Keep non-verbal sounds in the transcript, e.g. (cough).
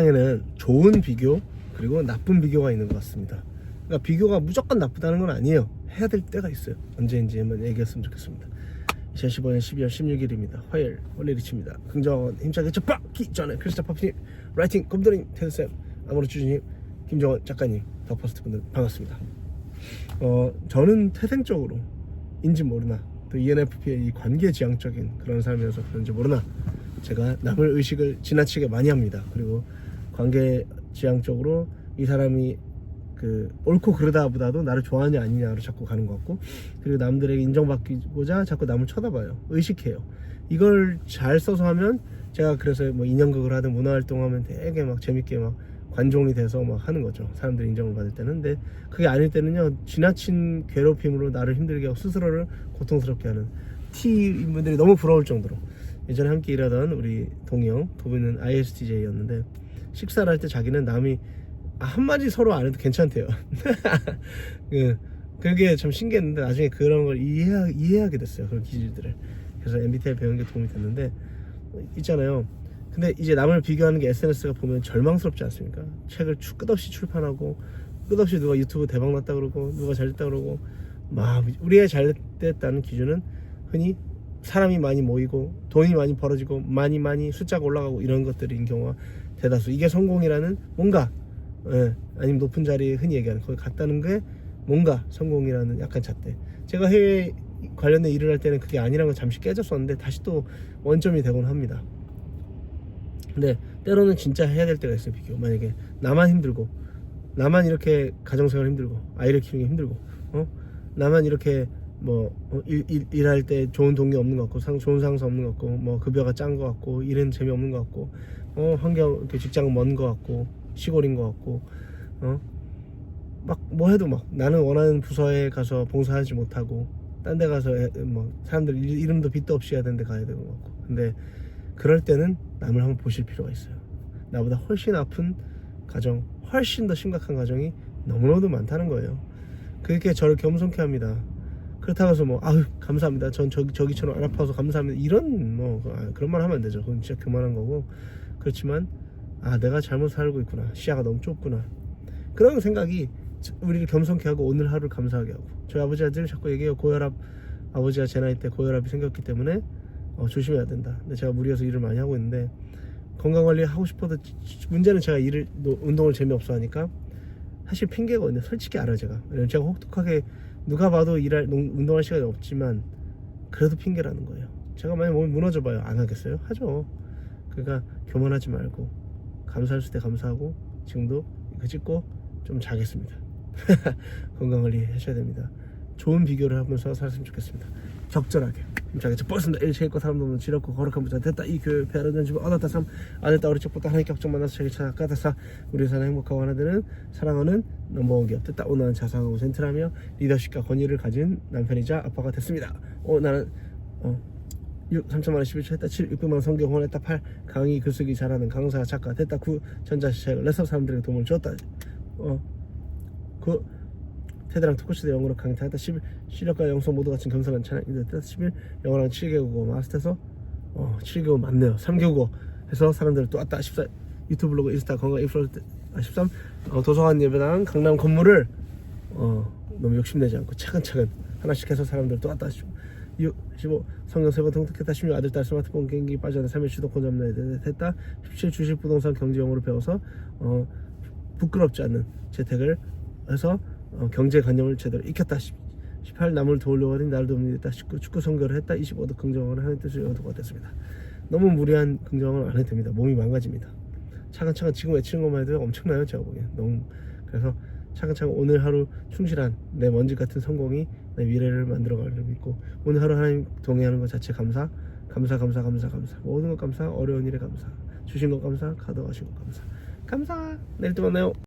세상에는 좋은 비교 그리고 나쁜 비교가 있는 것 같습니다. 그러니까 비교가 무조건 나쁘다는 건 아니에요. 해야 될 때가 있어요. 언제인지 한번 얘기했으면 좋겠습니다. 2015년 12월 16일입니다. 화요일 홀리리치입니다. 긍정원 힘차게 접박기 전에 크리스타 파피님 라이팅 검도님 테드쌤 아모르 주주님 김정원 작가님 더 퍼스트 분들 반갑습니다. 어 저는 태생적으로 인지 모르나 또 ENFP의 이 관계지향적인 그런 삶이어서 그런지 모르나 제가 남을 의식을 지나치게 많이 합니다. 그리고 관계지향적으로 이 사람이 그 옳고 그르다보다도 나를 좋아하냐 아니냐로 자꾸 가는 것 같고 그리고 남들에게 인정받고자 자꾸 남을 쳐다봐요. 의식해요. 이걸 잘 써서 하면 제가 그래서 뭐 인형극을 하든 문화활동 하면 되게 막 재밌게 막 관종이 돼서 막 하는 거죠. 사람들이 인정을 받을 때는. 근데 그게 아닐 때는요 지나친 괴롭힘으로 나를 힘들게 하고 스스로를 고통스럽게 하는 T분들이 너무 부러울 정도로 예전에 함께 일하던 우리 동영 도비는 ISTJ였는데 식사를 할 때 자기는 남이 아, 한마디 서로 안 해도 괜찮대요. (laughs) 그, 그게 참 신기했는데 나중에 그런 걸 이해하, 이해하게 됐어요. 그런 기질들을. 그래서 MBTI 배우는 게 도움이 됐는데 있잖아요. 근데 이제 남을 비교하는 게 SNS가 보면 절망스럽지 않습니까? 책을 추- 끝없이 출판하고 끝없이 누가 유튜브 대박 났다 그러고 누가 잘 됐다 그러고 막 우리가 잘 됐다는 기준은 흔히 사람이 많이 모이고 돈이 많이 벌어지고 많이 많이 숫자가 올라가고 이런 것들인 경우가 대다수 이게 성공이라는 뭔가 예, 아니면 높은 자리에 흔히 얘기하는 거기 갔다는 게 뭔가 성공이라는 약간 잣대. 제가 해외 관련된 일을 할 때는 그게 아니라는 걸 잠시 깨졌었는데 다시 또 원점이 되곤 합니다. 근데 때로는 진짜 해야 될 때가 있어요 비교. 만약에 나만 힘들고 나만 이렇게 가정생활 힘들고 아이를 키우는 게 힘들고 어 나만 이렇게 뭐 어, 일, 일, 일할 때 좋은 동료 없는 것 같고 상, 좋은 상사 없는 것 같고 뭐 급여가 짠 것 같고 일은 재미없는 것 같고 어 환경 이렇게 직장은 먼것 같고 시골인 것 같고 어? 막 뭐 해도 막 나는 원하는 부서에 가서 봉사하지 못하고 딴 데 가서 애- 뭐 사람들 일- 이름도 빚도 없이 해야 되는데 가야 것 같고 근데 그럴 때는 남을 한번 보실 필요가 있어요. 나보다 훨씬 아픈 가정 훨씬 더 심각한 가정이 너무나도 많다는 거예요. 그렇게 저를 겸손케 합니다. 그렇다고 해서 뭐 아유 감사합니다. 전 저기, 저기처럼 안 아파서 감사합니다. 이런 뭐 아, 그런 말 하면 안 되죠. 그건 진짜 교만한 거고 그렇지만 아 내가 잘못 살고 있구나. 시야가 너무 좁구나. 그런 생각이 우리를 겸손케 하고 오늘 하루를 감사하게 하고 저희 아버지가 늘 자꾸 얘기해요. 고혈압 아버지가 제 나이 때 고혈압이 생겼기 때문에 어, 조심해야 된다. 근데 제가 무리해서 일을 많이 하고 있는데 건강관리 하고 싶어도 문제는 제가 일을 노- 운동을 재미없어 하니까 사실 핑계거든요. 솔직히 알아요 제가. 제가 혹독하게 누가 봐도 일할 농- 운동할 시간이 없지만 그래도 핑계라는 거예요. 제가 만약 몸이 무너져 봐요. 안 하겠어요? 하죠 그러니까 교만하지 말고 감사할 수 때 감사하고 지금도 이거 찍고 좀 자겠습니다. (laughs) 건강 관리 하셔야 됩니다. 좋은 비교를 하면서 살았으면 좋겠습니다. 적절하게. 자겠죠. 벌습니다. 일 체육과 사람 너무 지렸고 거룩한 부자 됐다. 이 교회 배라는 집을 얻었다. 삼 안했다. 어리 적부터 하나님께 확정 만나서 자기 찾아 까다사 우리 사는 행복하고 하나 되는 사랑하는 넘버원 기업 됐다. 오늘은 자상하고 젠틀하며 리더십과 권위를 가진 남편이자 아빠가 됐습니다. 어 나는 어 6, 3천만 원 11초 했다 7, 600만 원 성경 후원했다 8, 강의 글쓰기 잘하는 강사 작가 됐다 9, 전자시책 레서 사람들에게 도움을 줬다. 어, 그 테드랑 토크시대 영어로 강의다 했다. 11, 시력과 영성 모두 갖춘 겸손한 찬양 됐다. 11, 영어랑 7개국어 마스터해서 어, 7개국 맞네요. 3개국어 해서 사람들을 또 왔다. 14, 유튜브 블로그 인스타 건강 인플루언서 아, 13, 어, 도서관 예배당 강남 건물을 어, 너무 욕심내지 않고 차근차근 하나씩 해서 사람들 또 왔다. 6, 15 성경 세번 통독했다. 16 아들 딸 스마트폰 경기 빠져나 삶의 주도권 잡는 됐다. 17 주식 부동산 경제 영어를 배워서 어, 부끄럽지 않는 재택을 해서 어, 경제관념을 제대로 익혔다. 18 남을 도우려고 하니 나를 돕는 됐다. 19 축구 선교를 했다. 25도 긍정을 하는 뜻을 얻어가 됐습니다. 너무 무리한 긍정을 안 해도 됩니다. 몸이 망가집니다. 차근차근 지금 외치는 것만 해도 엄청나요 제가 보기엔. 너무 그래서 차근차근 오늘 하루 충실한 내 먼지 같은 성공이 내 미래를 만들어가기를 믿고 오늘 하루 하나님 동행하는 것 자체 감사 감사 감사 감사 감사. 모든 것 감사 어려운 일에 감사. 주신 것 감사 가져가신 것 감사. 감사! 내일 또 만나요